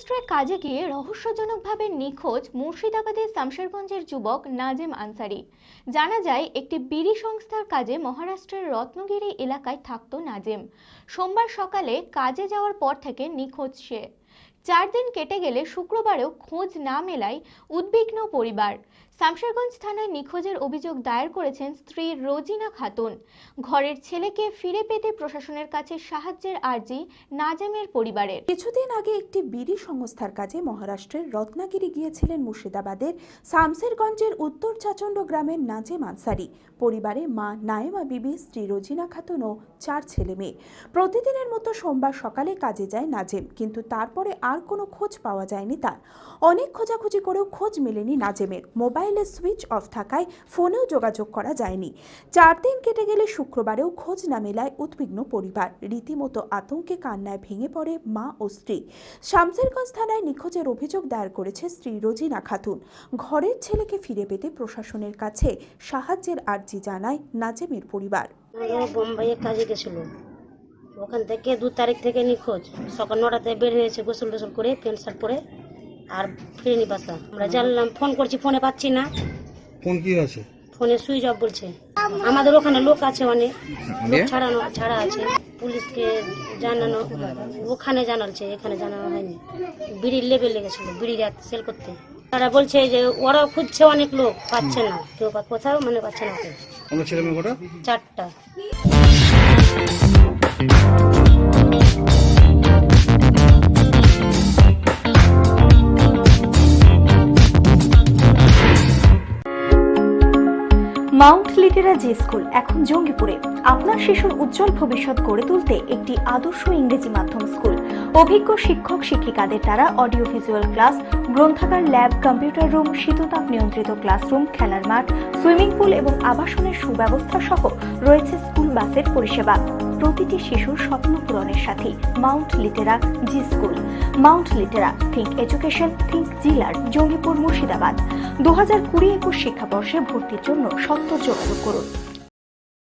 মহারাষ্ট্রে কাজে গিয়ে রহস্যজনকভাবে নিখোঁজ মুর্শিদাবাদের শামশেরগঞ্জের যুবক নাজেম আনসারি। জানা যায়, একটি বিড়ি সংস্থার কাজে মহারাষ্ট্রের রত্নগিরি এলাকায় থাকত নাজেম। সোমবার সকালে কাজে যাওয়ার পর থেকে নিখোঁজ সে। চার দিন কেটে গেলে শুক্রবারেও খোঁজ না মেলায় উদ্বিগ্ন পরিবার। শামশেরগঞ্জ থানায় নিখোঁজের অভিযোগ দায়ের করেছেন স্ত্রী রোজিনা খাতুন। ঘরের ছেলেকে ফিরে পেতে প্রশাসনের কাছে সাহায্যের আর্জি নাজেমের পরিবারের। কিছুদিন আগে একটি বিড়ি সংস্থার কাজে মহারাষ্ট্রের রত্নাগিরি গিয়েছিলেন মুর্শিদাবাদের শামসেরগঞ্জের উত্তর চাচণ্ড গ্রামের নাজেম আনসারি। পরিবারে মা নায়েমা বিবি, স্ত্রী রোজিনা খাতুন ও চার ছেলে মেয়ে। প্রতিদিনের মতো সোমবার সকালে কাজে যায় নাজেম, কিন্তু তারপরে আর কোনো খোঁজ পাওয়া যায়নি তার। অনেক খোঁজাখুঁজি করেও খোঁজ মেলেনি নাজেমের। মোবাইলে সুইচ অফ থাকায় ফোনেও যোগাযোগ করা যায়নি। চার দিন কেটে গেলে শুক্রবারেও খোঁজ না মেলায় উদ্বিগ্ন পরিবার। রীতিমতো আতঙ্কে কান্নায় ভেঙে পড়ে মা ও স্ত্রী। শামসেরগঞ্জ থানায় নিখোঁজের অভিযোগ দায়ের করেছে স্ত্রী রোজিনা খাতুন। ঘরের ছেলেকে ফিরে পেতে প্রশাসনের কাছে সাহায্যের আর্জি জানায় নাজেমের পরিবার। বোম্বাইয়ে কাজে গেছিল। ওখান থেকে দু তারিখ থেকে নিখোঁজ। সকাল নটাতে বের হয়েছে গোসল টোসল করে প্যান্ট শার্ট পরে আর ফিরেনি বাসা। আমরা জানলাম ফোন করছি ফোনে পাচ্ছি না। ফোন কি আছে? ফোনে সুইচ অফ বলছে। আমাদের ওখানে লোক আছে অনেক। লোক ছাড়ানো ছাড়া আছে। পুলিশকে জানানো ওখানে জানাচ্ছে এখানে জানানো হয়নি। বিড়ির লেবেল লেগেছিল বিড়ি সেল করতে। তারা বলছে যে ওরাও খুঁজছে অনেক লোক পাচ্ছে না। কেউ কোথাও মানে পাচ্ছে না ছেলে চারটা। মাউন্ট লিটেরা জি স্কুল এখন জঙ্গিপুরে। আপনার শিশুর উজ্জ্বল ভবিষ্যৎ গড়ে তুলতে একটি আদর্শ ইংরেজি মাধ্যম স্কুল অভিজ্ঞ শিক্ষক শিক্ষিকাদের দ্বারা অডিও ভিজুয়াল ক্লাস গ্রন্থাগার ল্যাব কম্পিউটার রুম শীততাপ নিয়ন্ত্রিত ক্লাসরুম খেলার মাঠ সুইমিং পুল এবং আবাসনের সুব্যবস্থা সহ রয়েছে স্কুল বাসের পরিষেবা। প্রতিটি শিশুর স্বপ্ন পূরণের সাথে Mount Litera Zee School Mount Litera Think Education Think জিলার Jangipur Murshidabad. দু হাজার কুড়ি একুশ শিক্ষাবর্ষে ভর্তির জন্য সত্য যোগাযোগ করুন।